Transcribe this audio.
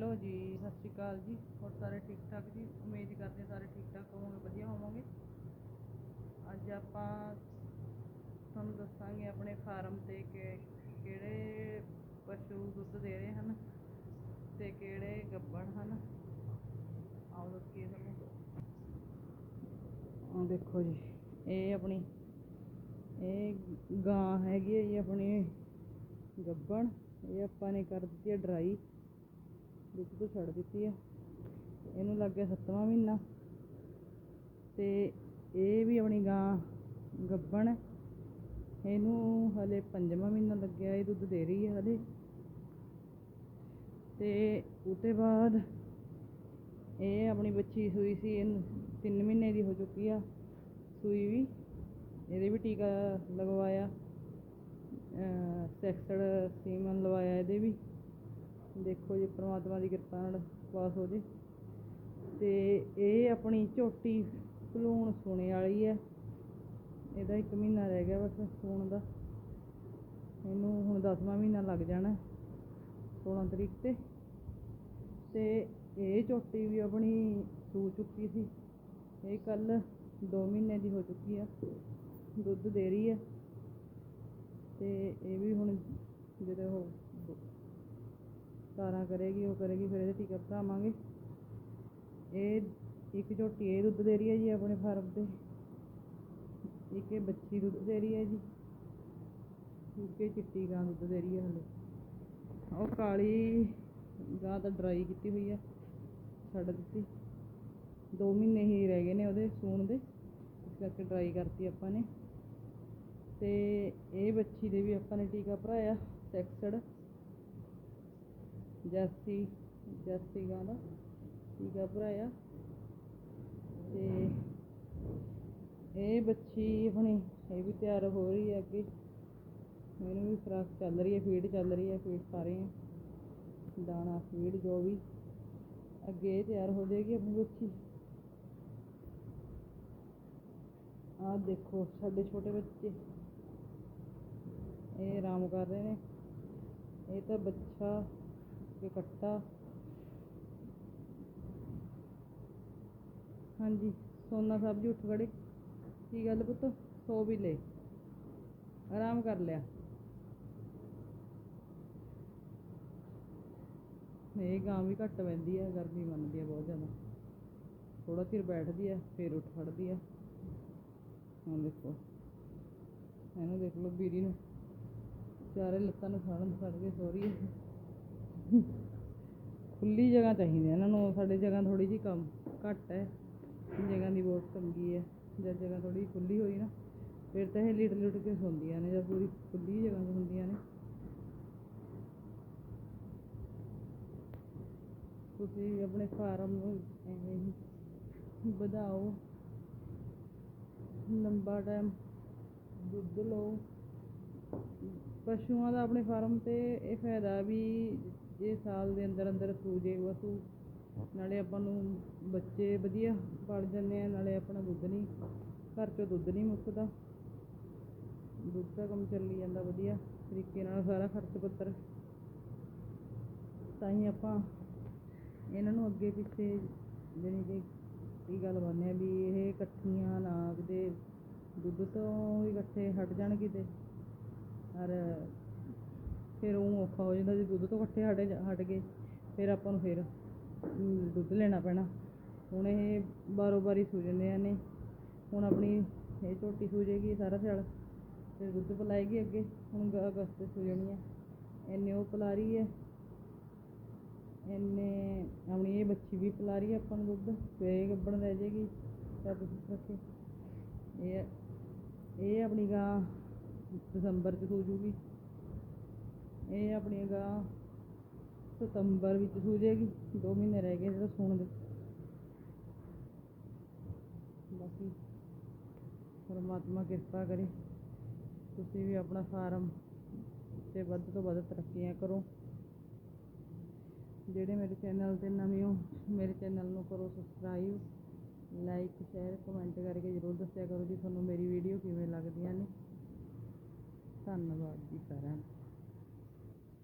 Hello ਜੀ, ਸਤਿ ਸ਼੍ਰੀ ਅਕਾਲ ਜੀ, ਹੋਰ ਸਾਰੇ ਠੀਕ ਠਾਕ ਜੀ? ਉਮੀਦ ਕਰਦੇ ਸਾਰੇ ਠੀਕ ਠਾਕ ਹੋਵੋਗੇ, ਵਧੀਆ ਹੋਵੋਗੇ। ਅੱਜ ਆਪਾਂ ਤੁਹਾਨੂੰ ਦੱਸਾਂਗੇ ਆਪਣੇ ਫਾਰਮ ਤੇ ਕਿ ਕਿਹੜੇ ਪਸ਼ੂ ਦੁੱਧ ਦੇ ਰਹੇ ਹਨ ਤੇ ਕਿਹੜੇ ਗੱਭਣ ਹਨ। ਆਓ ਦੱਸੀਏ ਤੁਹਾਨੂੰ। ਆਹ ਦੇਖੋ ਜੀ, ਇਹ ਆਪਣੀ, ਇਹ ਗਾਂ ਹੈਗੀ ਹੈ ਜੀ ਆਪਣੀ ਗੱਬਣ ਇਹ ਆਪਾਂ ਨੇ ਕਰ ਦਿੱਤੀ ਹੈ ਡਰਾਈ। ਦੁੱਧ ਤੋਂ ਛੱਡ ਦਿੱਤੀ ਹੈ ਇਹਨੂੰ ਲੱਗ ਗਿਆ ਸੱਤਵਾਂ ਮਹੀਨਾ। ਤੇ ਇਹ ਵੀ ਆਪਣੀ ਗਾਂ ਗੱਬਣ ਇਹਨੂੰ ਹਲੇ ਪੰਜਵਾਂ ਮਹੀਨਾ ਲੱਗਿਆ, ਇਹ ਦੁੱਧ ਦੇ ਰਹੀ ਹੈ ਹਲੇ। ਤੇ ਉਤੇ ਬਾਅਦ ਇਹ ਆਪਣੀ ਬੱਚੀ ਸੂਈ ਸੀ, ਇਹਨੂੰ 3 ਮਹੀਨੇ ਦੀ ਹੋ ਚੁੱਕੀ ਆ ਸੂਈ ਵੀ। ਇਹਦੇ ਵੀ ਟੀਕਾ ਲਗਵਾਇਆ ਸੈਕਸਡ ਸੀਮਨ ਲਵਾਇਆ ਇਹਦੇ ਵੀ। ਦੇਖੋ ਜੀ, ਪ੍ਰਮਾਤਮਾ ਦੀ ਕਿਰਪਾ ਨਾਲ ਪਾਸ ਹੋ ਜੇ। ਤੇ ਇਹ ਆਪਣੀ ਝੋਟੀ ਭਲੂਣ ਸੋਨੇ ਵਾਲੀ ਹੈ। ਇਹਦਾ 1 ਮਹੀਨਾ ਰਹਿ ਗਿਆ ਬਸ ਸੂਣ ਦਾ। ਇਹਨੂੰ ਹੁਣ 10ਵਾਂ ਮਹੀਨਾ ਲੱਗ ਜਾਣਾ 16 ਤਰੀਕ ਤੇ। ਤੇ ਇਹ ਝੋਟੀ ਵੀ ਆਪਣੀ ਸੂ ਚੁੱਕੀ ਸੀ। ਇਹ ਕੱਲ 2 ਮਹੀਨੇ ਦੀ ਹੋ ਚੁੱਕੀ ਆ। ਦੁੱਧ ਦੇ ਰਹੀ ਹੈ ਤੇ ਇਹ ਵੀ ਹੁਣ ਜਦੋਂ ਉਹ ਸਾਰਾ ਕਰੇਗੀ, ਉਹ ਕਰੇਗੀ, ਫਿਰ ਇਹਦੇ ਟੀਕਾ ਭਰਾਵਾਂਗੇ ਇਹ ਇੱਕ ਝੋਟੀ, ਇਹ ਦੁੱਧ ਦੇ ਰਹੀ ਹੈ ਜੀ ਆਪਣੇ ਫਾਰਮ ਤੇ। ਇੱਕ ਇਹ ਬੱਚੀ ਦੁੱਧ ਦੇ ਰਹੀ ਹੈ ਜੀ। ਇੱਕ ਚਿੱਟੀ ਗਾਂ ਦੁੱਧ ਦੇ ਰਹੀ ਹੈ ਹਲੇ। ਉਹ ਕਾਲੀ ਗਾਂ ਤਾਂ ਡਰਾਈ ਕੀਤੀ ਹੋਈ ਹੈ, ਛੱਡ ਦਿੱਤੀ। 2 ਮਹੀਨੇ ਹੀ ਰਹਿ ਗਏ ਨੇ ਉਹਦੇ ਸੂਣ ਦੇ, ਇਸ ਕਰਕੇ ਡਰਾਈ ਕਰਤੀ ਆਪਾਂ ਨੇ। ਤੇ ਇਹ ਬੱਚੀ ਦੇ ਵੀ ਆਪਾਂ ਨੇ ਟੀਕਾ ਭਰਾਇਆ, ਸੈਕਸਡ। ਜੈਸੀ ਜੈਸੀ ਗਾਂ ਦਾ ਟੀਕਾ ਭਰਾਇਆ। ਤੇ ਇਹ ਬੱਚੀ ਆਪਣੀ, ਇਹ ਵੀ ਤਿਆਰ ਹੋ ਰਹੀ ਹੈ ਅੱਗੇ। ਮੈਨੂੰ ਵੀ ਖੁਰਾਕ ਚੱਲ ਰਹੀ ਹੈ, ਫੀਡ ਚੱਲ ਰਹੀ ਹੈ, ਫੀਡ ਪਾ ਰਹੇ ਹਾਂ। ਦਾਣਾ, ਫੀਡ ਜੋ ਵੀ। ਅੱਗੇ ਇਹ ਤਿਆਰ ਹੋ ਜਾਏਗੀ ਆਪਣੀ ਬੱਚੀ। ਆ ਦੇਖੋ ਸਾਡੇ ਛੋਟੇ ਬੱਚੇ। ਇਹ ਆਰਾਮ ਕਰ ਰਹੇ ਨੇ। ਇਹ ਤਾਂ ਬੱਚਾ ਤੇ ਕੱਟਾ ਹਾਂਜੀ, ਸੋਨਾ ਸਾਹਿਬ ਜੀ ਉੱਠ ਖੜੇ। ਕੀ ਗੱਲ ਪੁੱਤ? ਸੋ ਵੀ ਲੈ ਆਰਾਮ ਕਰ ਲਿਆ। ਇਹ ਗਾਂ ਵੀ ਘੱਟ ਪੈਂਦੀ ਹੈ ਗਰਮੀ ਮੰਨਦੀ ਹੈ ਬਹੁਤ ਜ਼ਿਆਦਾ। ਥੋੜਾ ਚਿਰ ਬੈਠਦੀ ਹੈ ਫਿਰ ਉੱਠ ਖੜਦੀ ਹੈ ਹੁਣ ਦੇਖੋ। ਇਹਨੂੰ ਦੇਖ ਲਓ ਬੀਰੀ ਨੂੰ। ਚਾਰੇ ਲੱਤਾਂ ਨੂੰ ਫੜਨ ਫੜ ਕੇ ਸੋ ਹੈ ਖੁੱਲੀ ਜਗ੍ਹਾ ਚਾਹੀਦੀ ਇਹਨਾਂ ਨੂੰ ਸਾਡੇ ਜਗ੍ਹਾ ਥੋੜੀ ਜਿਹੀ ਕਮ ਘੱਟ ਹੈ। ਜਗ੍ਹਾ ਦੀ ਬਹੁਤ ਤੰਗੀ ਹੈ। ਜਦ ਜਗ੍ਹਾ ਥੋੜੀ ਖੁੱਲੀ ਹੋਈ ਨਾ, ਫਿਰ ਤਾਂ ਇਹ ਲਿਟ ਲਿਟ ਕੇ ਸੌਂਦੀਆਂ ਨੇ ਜਾਂ ਪੂਰੀ ਖੁੱਲੀ ਜਗ੍ਹਾ 'ਚ ਹੁੰਦੀਆਂ ਨੇ। ਤੁਸੀਂ ਆਪਣੇ ਫਾਰਮ ਨੂੰ ਐਵੇਂ ਹੀ ਵਧਾਓ। ਲੰਬਾ ਟਾਈਮ ਦੁੱਧ ਲਓ। ਪਸ਼ੂਆਂ ਦਾ ਆਪਣੇ ਫਾਰਮ ਤੇ ਇਹ ਫਾਇਦਾ ਵੀ ਜੇ ਸਾਲ ਦੇ ਅੰਦਰ ਅੰਦਰ ਸੂ ਜੇ ਪਸ਼ੂ ਨਾਲੇ ਆਪਾਂ ਨੂੰ ਬੱਚੇ ਵਧੀਆ ਪੜ ਜਾਂਦੇ ਆ, ਨਾਲੇ ਆਪਣਾ ਦੁੱਧ ਨਹੀਂ, ਘਰ ਚੋਂ ਦੁੱਧ ਨਹੀਂ ਮੁੱਕਦਾ। ਦੁੱਧ ਦਾ ਕੰਮ ਚੱਲੀ ਜਾਂਦਾ ਵਧੀਆ ਤਰੀਕੇ ਨਾਲ ਸਾਰਾ ਖਰਚ ਪੱਤਰ। ਤਾਂ ਹੀ ਆਪਾਂ ਇਹਨਾਂ ਨੂੰ ਅੱਗੇ ਪਿੱਛੇ ਜਾਣੀ ਕਿ ਇਹ ਗੱਲ ਬਣਿਆ ਵੀ ਇਹ ਇਕੱਠੀਆਂ ਨਾ ਕਿਤੇ ਦੁੱਧ ਤੋਂ ਇਕੱਠੇ ਹਟ ਜਾਣ ਕਿਤੇ। ਔਰ ਫਿਰ ਉਹ ਔਖਾ ਹੋ ਜਾਂਦਾ, ਜੇ ਦੁੱਧ ਤੋਂ ਇਕੱਠੇ ਹਟ ਹਟ ਗਏ, ਫਿਰ ਆਪਾਂ ਨੂੰ ਫਿਰ ਦੁੱਧ ਲੈਣਾ ਪੈਣਾ। ਹੁਣ ਇਹ ਬਾਰੋ ਬਾਰੀ ਸੂ ਜਾਂਦੇ ਨੇ ਹੁਣ ਆਪਣੀ ਇਹ ਝੋਟੀ ਸੂ ਸਾਰਾ ਸਾਲ ਫਿਰ ਦੁੱਧ ਪਿਲਾਏਗੀ ਅੱਗੇ, ਹੁਣ ਗ- ਅਗਸਤ 'ਚ ਹੈ ਇੰਨੇ ਉਹ ਪਿਲਾ ਰਹੀ ਹੈ। ਇੰਨੇ, ਆਪਣੀ ਇਹ ਬੱਚੀ ਵੀ ਪਿਲਾ ਰਹੀ ਹੈ ਆਪਾਂ ਨੂੰ ਦੁੱਧ, ਫਿਰ ਇਹ ਗੱਭਣ ਰਹਿ ਜਾਏਗੀ ਰੱਬ ਰੱਖੇ ਇਹ ਇਹ ਆਪਣੀ ਗਾਂ ਦਸੰਬਰ 'ਚ ਸੂਜੂਗੀ ਇਹ ਆਪਣੀ ਗਾਂ ਸਤੰਬਰ ਵਿੱਚ ਸੂ ਜਾਏਗੀ 2 ਮਹੀਨੇ ਰਹਿ ਗਏ ਜਿਹੜਾ ਸੂਣ ਦੇ। ਬਾਕੀ ਪਰਮਾਤਮਾ ਕਿਰਪਾ ਕਰੇ, ਤੁਸੀਂ ਵੀ ਆਪਣਾ ਫਾਰਮ ਤੇ ਵੱਧ ਤੋਂ ਵੱਧ ਤਰੱਕੀਆਂ ਕਰੋ। ਜਿਹੜੇ ਮੇਰੇ ਚੈਨਲ ਤੇ ਨਵੇਂ ਹੋ, ਮੇਰੇ ਚੈਨਲ ਨੂੰ ਕਰੋ ਸਬਸਕ੍ਰਾਈਬ ਲਾਈਕ ਸ਼ੇਅਰ ਕਮੈਂਟ ਕਰਕੇ ਜ਼ਰੂਰ ਦੱਸਿਆ ਕਰੋ ਜੀ, ਤੁਹਾਨੂੰ ਮੇਰੀ ਵੀਡੀਓ ਕਿਵੇਂ ਲੱਗਦੀਆਂ ਨੇ। ਧੰਨਵਾਦ ਜੀ ਸਾਰਿਆਂ ਦਾ।